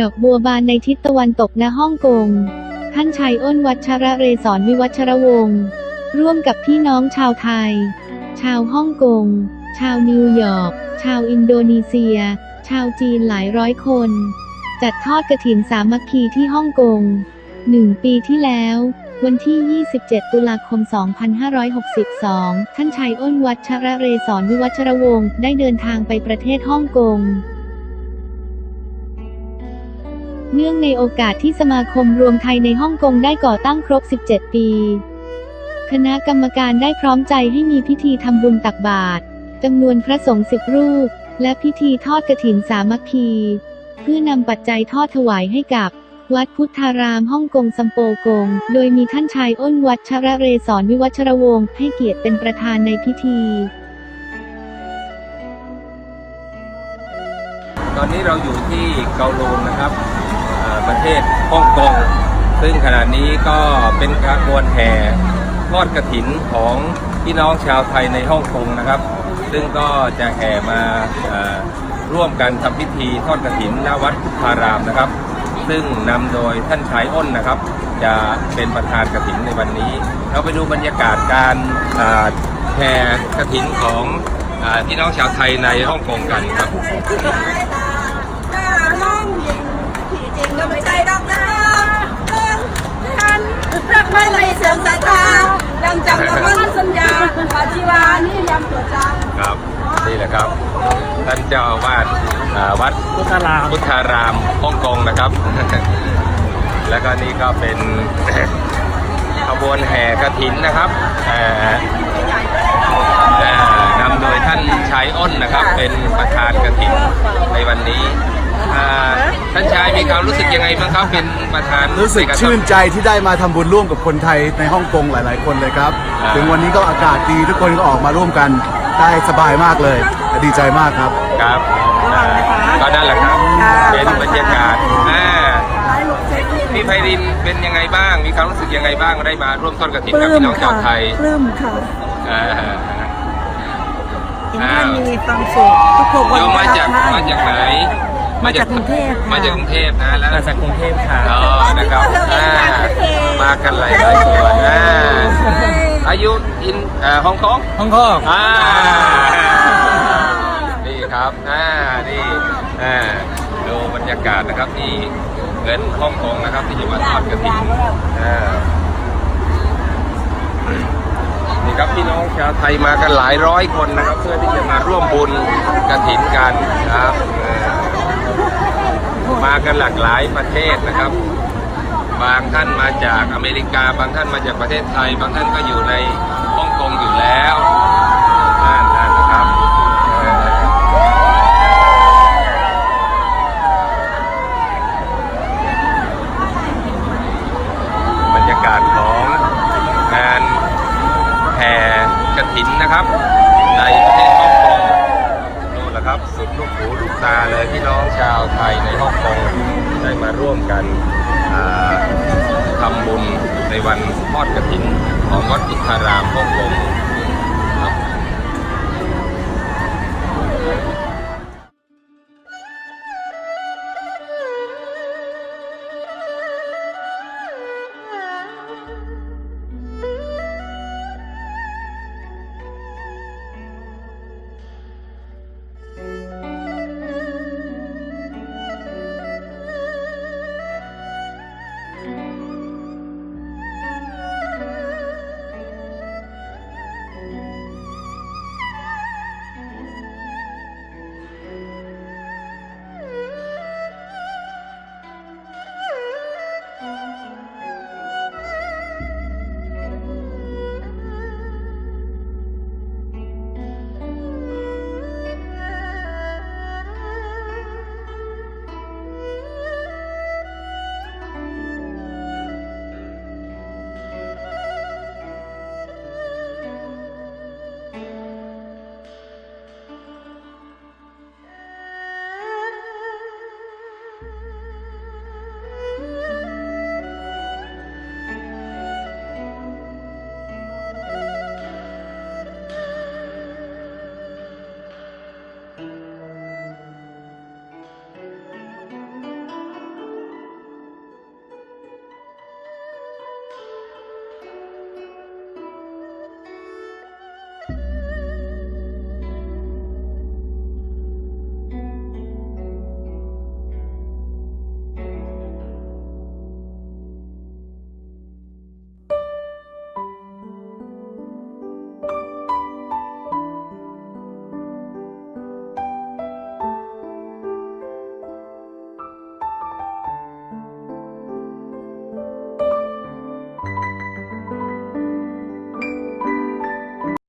ดอกบัวบานในทิศตะวันตกณฮ่องกง ท่านชายอ้นวัชระเรศรวิวัชรวงศ์ร่วมกับพี่น้องชาวไทย ชาวฮ่องกง ชาวนิวยอร์ก ชาวอินโดนีเซีย ชาวจีนหลายร้อยคน จัดทอดกระถินสามัคคีที่ฮ่องกงหนึ่งปีที่แล้ว วันที่ 27 ตุลาคม 2562 ท่านชายอ้นวัชระเรศรวิวัชรวงศ์ได้เดินทางไปประเทศฮ่องกง เนื่องในโอกาสที่สมาคมรวมไทยในฮ่องกงได้ก่อตั้งครบ 17 ปี คณะกรรมการได้พร้อมใจให้มีพิธีทำบุญตักบาตรจำนวนพระสงฆ์สิบรูป และพิธีทอดกระถินสามัคคี เพื่อนำปัจจัยทอดถวายให้กับ วัดพุทธารามฮ่องกงซัมโปกง โดยมีท่านชายอ้นวัชระเรศรวิวัชรวงศ์ให้เกียรติเป็นประธานในพิธี ตอนนี้เราอยู่ที่เกาลูนนะครับ ประเทศฮ่องกง ซึ่งขณะนี้ก็เป็นขบวนแห่ทอดกระถินของพี่น้องชาวไทยในฮ่องกงนะครับ ซึ่งก็จะแห่มาร่วมกันทำพิธีทอดกระถินณวัดพุทธารามนะครับ ซึ่งนำโดยท่านชายอ้นนะครับ จะเป็นประธานกระถินในวันนี้ เราไปดูบรรยากาศการแห่กระถินของพี่น้องชาวไทยในฮ่องกงกันครับ รักไม่เลยเสื่อมศรัทธาดังจังกับมันสัญญาว่าชีวานี่ยำตัวจังครับนี่แหละครับ ท่านเจ้าอาวาสอ่าวัดพุทธารามพุทธารามฮ่องกงนะครับ แล้วก็นี่ก็เป็นขบวนแห่กระถินนะครับเอ่อเอ่อนำโดยท่านชายอ้นนะครับ เป็นประธานกระถินในวันนี้อ่าท่านชายมีความรู้สึกยังไงบ้างครับเป็นประธานรู้สึกใาชื่นใจที่ได้มาทำบุญร่วมกับคนไทยในฮ่องกงหลาย ๆ คนเลยครับอ่าถึงวันนี้ก็อากาศดีทุกคนก็ออกมาร่วมกันได้สบายมากเลยดีใจมากครับ ครับอ่าก็นั่นแหละครับเป็นบรรยากาศอ่าพี่ไพรินเป็นยังไงบ้าง มีความรู้สึกยังไงบ้างได้มาร่วมต้นกระถิ่นกับพี่น้องชาวไทยปลื้มค่ะอ่าเห็นท่านมีความสุขทุกคนโยมมาจากมาจากไหน มาจากกรุงเทพค่ะ มาจากกรุงเทพนะแล้วมาจากกรุงเทพค่ะอ๋อนะครับอ่ามากันหลายหลายคนอ่าอายุอินเอ่อฮ่องกงฮ่องกงอ่านี่ครับอ่านี่อ่าดูบรรยากาศนะครับที่เงินฮ่องกงนะครับที่จะมาทอดกระถิ่นอ่านี่ครับพี่น้องชาวไทยมากันหลายร้อยคนนะครับ เพื่อที่จะมาร่วมบุญกระถินกันครับเอ่อ มากันหลากหลายประเทศนะครับ บางท่านมาจากอเมริกา บางท่านมาจากประเทศไทย บางท่านก็อยู่ในฮ่องกงอยู่แล้วนั่นนั่นนะครับบรรยากาศของงานแห่กระถินนะครับ ในประเทศฮ่องกง นะครับสุดลูกหูลูกตาเลยพี่น้องชาวไทยในฮ่องกงได้มาร่วมกันทำบุญในวันทอดกระถินของวัดพุทธารามฮ่องกง